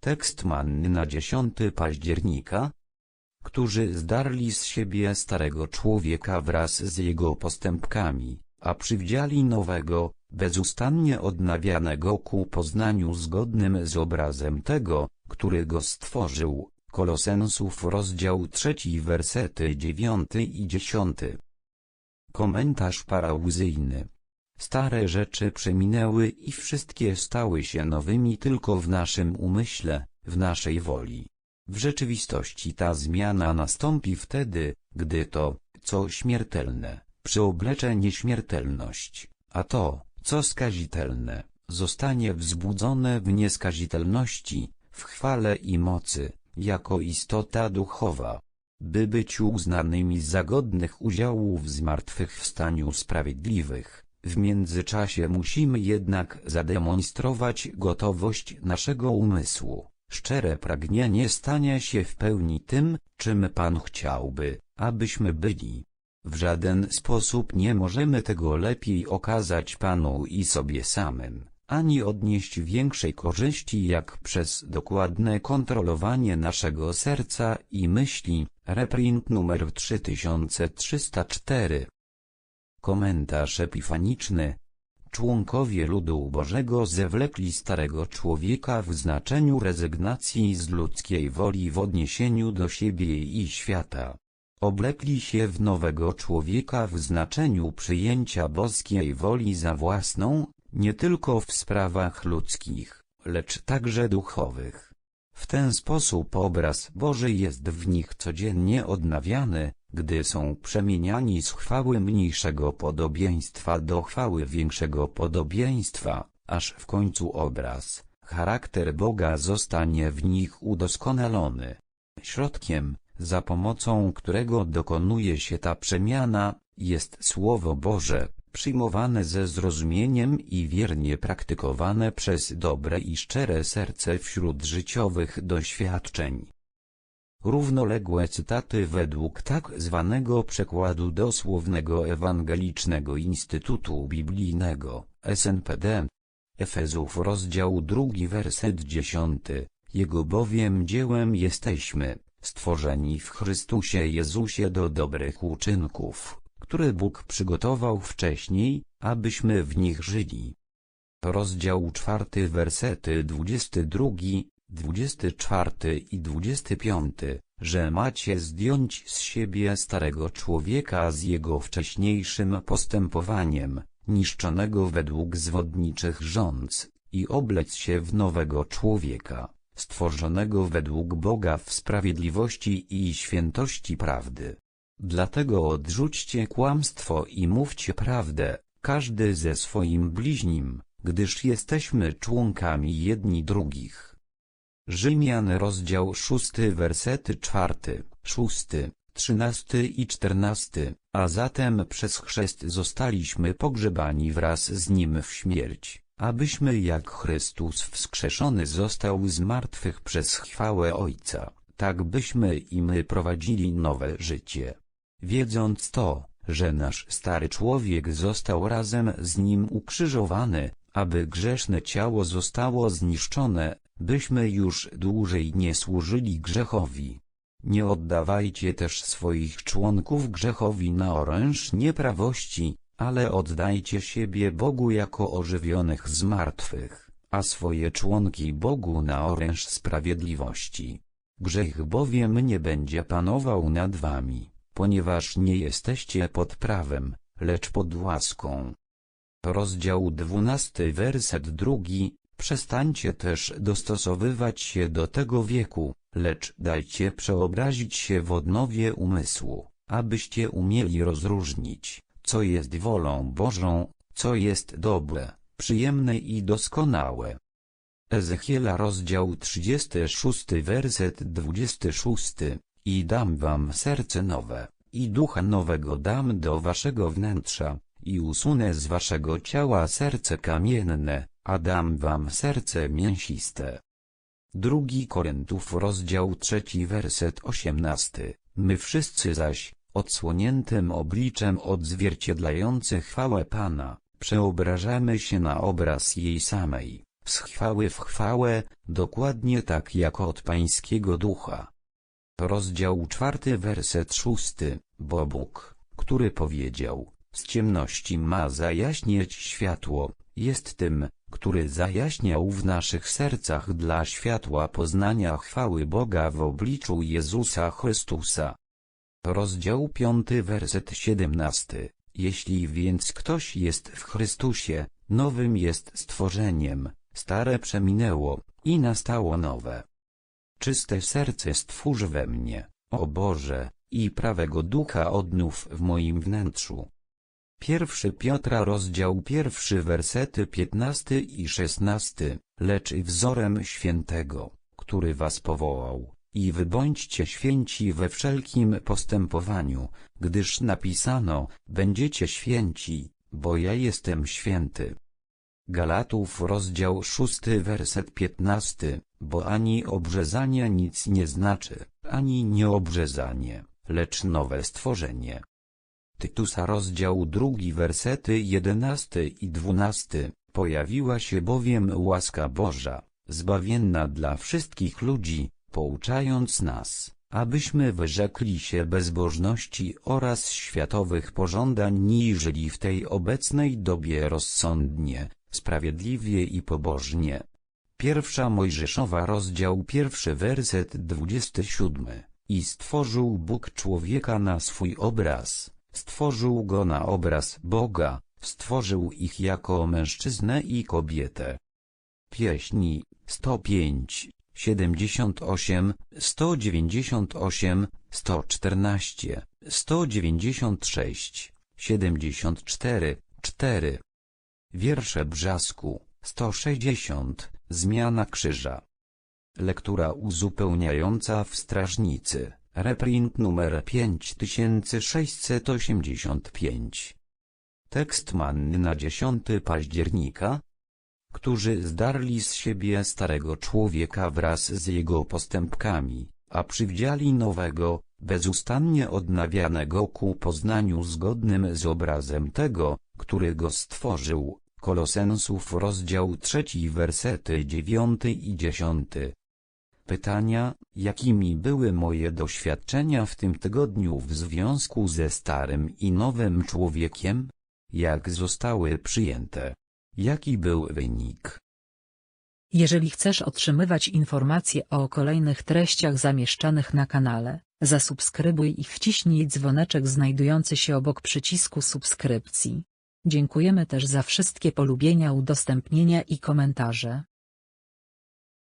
Tekst manny na 10 października. Którzy zdarli z siebie starego człowieka wraz z jego postępkami, a przywdziali nowego, bezustannie odnawianego ku poznaniu zgodnym z obrazem tego, który go stworzył. Kolosensów rozdział 3 wersety 9 i 10. Komentarz parauzyjny Stare rzeczy przeminęły i wszystkie stały się nowymi tylko w naszym umyśle, w naszej woli. W rzeczywistości ta zmiana nastąpi wtedy, gdy to, co śmiertelne, przyoblecze nieśmiertelność, a to, co skazitelne, zostanie wzbudzone w nieskazitelności, w chwale i mocy, jako istota duchowa. By być uznanymi za godnych udziału w zmartwychwstaniu sprawiedliwych, w międzyczasie musimy jednak zademonstrować gotowość naszego umysłu. Szczere pragnienie stanie się w pełni tym, czym Pan chciałby, abyśmy byli. W żaden sposób nie możemy tego lepiej okazać Panu i sobie samym, ani odnieść większej korzyści jak przez dokładne kontrolowanie naszego serca i myśli. Reprint numer 3304 Komentarz epifaniczny Członkowie ludu Bożego zewlekli starego człowieka w znaczeniu rezygnacji z ludzkiej woli w odniesieniu do siebie i świata. Oblekli się w nowego człowieka w znaczeniu przyjęcia boskiej woli za własną, nie tylko w sprawach ludzkich, lecz także duchowych. W ten sposób obraz Boży jest w nich codziennie odnawiany, gdy są przemieniani z chwały mniejszego podobieństwa do chwały większego podobieństwa, aż w końcu obraz, charakter Boga zostanie w nich udoskonalony. Środkiem, za pomocą którego dokonuje się ta przemiana, jest Słowo Boże, przyjmowane ze zrozumieniem i wiernie praktykowane przez dobre i szczere serce wśród życiowych doświadczeń. Równoległe cytaty według tak zwanego przekładu dosłownego Ewangelicznego Instytutu Biblijnego, SNPD. Efezów rozdział drugi werset dziesiąty. Jego bowiem dziełem jesteśmy, stworzeni w Chrystusie Jezusie do dobrych uczynków, które Bóg przygotował wcześniej, abyśmy w nich żyli. Rozdział czwarty wersety dwudziesty drugi, 24 i 25, że macie zdjąć z siebie starego człowieka z jego wcześniejszym postępowaniem, niszczonego według zwodniczych rządz, i oblec się w nowego człowieka, stworzonego według Boga w sprawiedliwości i świętości prawdy. Dlatego odrzućcie kłamstwo i mówcie prawdę, każdy ze swoim bliźnim, gdyż jesteśmy członkami jedni drugich. Rzymian rozdział 6 wersety 4, 6, 13 i 14, a zatem przez chrzest zostaliśmy pogrzebani wraz z Nim w śmierć, abyśmy jak Chrystus wskrzeszony został z martwych przez chwałę Ojca, tak byśmy i my prowadzili nowe życie. Wiedząc to, że nasz stary człowiek został razem z Nim ukrzyżowany, aby grzeszne ciało zostało zniszczone, byśmy już dłużej nie służyli grzechowi. Nie oddawajcie też swoich członków grzechowi na oręż nieprawości, ale oddajcie siebie Bogu jako ożywionych z martwych, a swoje członki Bogu na oręż sprawiedliwości. Grzech bowiem nie będzie panował nad wami, ponieważ nie jesteście pod prawem, lecz pod łaską. Rozdział 12 werset drugi Przestańcie też dostosowywać się do tego wieku, lecz dajcie przeobrazić się w odnowie umysłu, abyście umieli rozróżnić, co jest wolą Bożą, co jest dobre, przyjemne i doskonałe. Ezechiela rozdział 36 werset 26 I dam wam serce nowe, i ducha nowego dam do waszego wnętrza, i usunę z waszego ciała serce kamienne, a dam wam serce mięsiste. Drugi Koryntów rozdział trzeci werset osiemnasty. My wszyscy zaś, odsłoniętym obliczem odzwierciedlający chwałę Pana, przeobrażamy się na obraz jej samej, z chwały w chwałę, dokładnie tak jak od pańskiego ducha. Rozdział czwarty werset szósty, bo Bóg, który powiedział, z ciemności ma zajaśnieć światło, jest tym, który zajaśniał w naszych sercach dla światła poznania chwały Boga w obliczu Jezusa Chrystusa. Rozdział piąty werset siedemnasty. Jeśli więc ktoś jest w Chrystusie, nowym jest stworzeniem, stare przeminęło, i nastało nowe. Czyste serce stwórz we mnie, o Boże, i prawego ducha odnów w moim wnętrzu. Pierwszy Piotra rozdział pierwszy wersety piętnasty i szesnasty, lecz i wzorem świętego, który was powołał, i wy bądźcie święci we wszelkim postępowaniu, gdyż napisano, będziecie święci, bo ja jestem święty. Galatów rozdział szósty werset piętnasty, bo ani obrzezanie nic nie znaczy, ani nieobrzezanie, lecz nowe stworzenie. Tytusa rozdział drugi wersety jedenasty i dwunasty, pojawiła się bowiem łaska Boża, zbawienna dla wszystkich ludzi, pouczając nas, abyśmy wyrzekli się bezbożności oraz światowych pożądań niżeli w tej obecnej dobie rozsądnie, sprawiedliwie i pobożnie. Pierwsza Mojżeszowa rozdział pierwszy werset dwudziesty siódmy. I stworzył Bóg człowieka na swój obraz, stworzył go na obraz Boga, stworzył ich jako mężczyznę i kobietę. Pieśni 105, 78, 198, 114, 196, 74, 4. Wiersze Brzasku, 160, Zmiana krzyża. Lektura uzupełniająca w Strażnicy, reprint numer 5685. Tekst manny na 10 października. Którzy zdarli z siebie starego człowieka wraz z jego postępkami, a przywdziali nowego, bezustannie odnawianego ku poznaniu zgodnym z obrazem tego, który go stworzył. Kolosensów rozdział trzeci wersety dziewiąty i dziesiąty. Pytania, jakimi były moje doświadczenia w tym tygodniu w związku ze starym i nowym człowiekiem? Jak zostały przyjęte? Jaki był wynik? Jeżeli chcesz otrzymywać informacje o kolejnych treściach zamieszczanych na kanale, zasubskrybuj i wciśnij dzwoneczek znajdujący się obok przycisku subskrypcji. Dziękujemy też za wszystkie polubienia, udostępnienia i komentarze.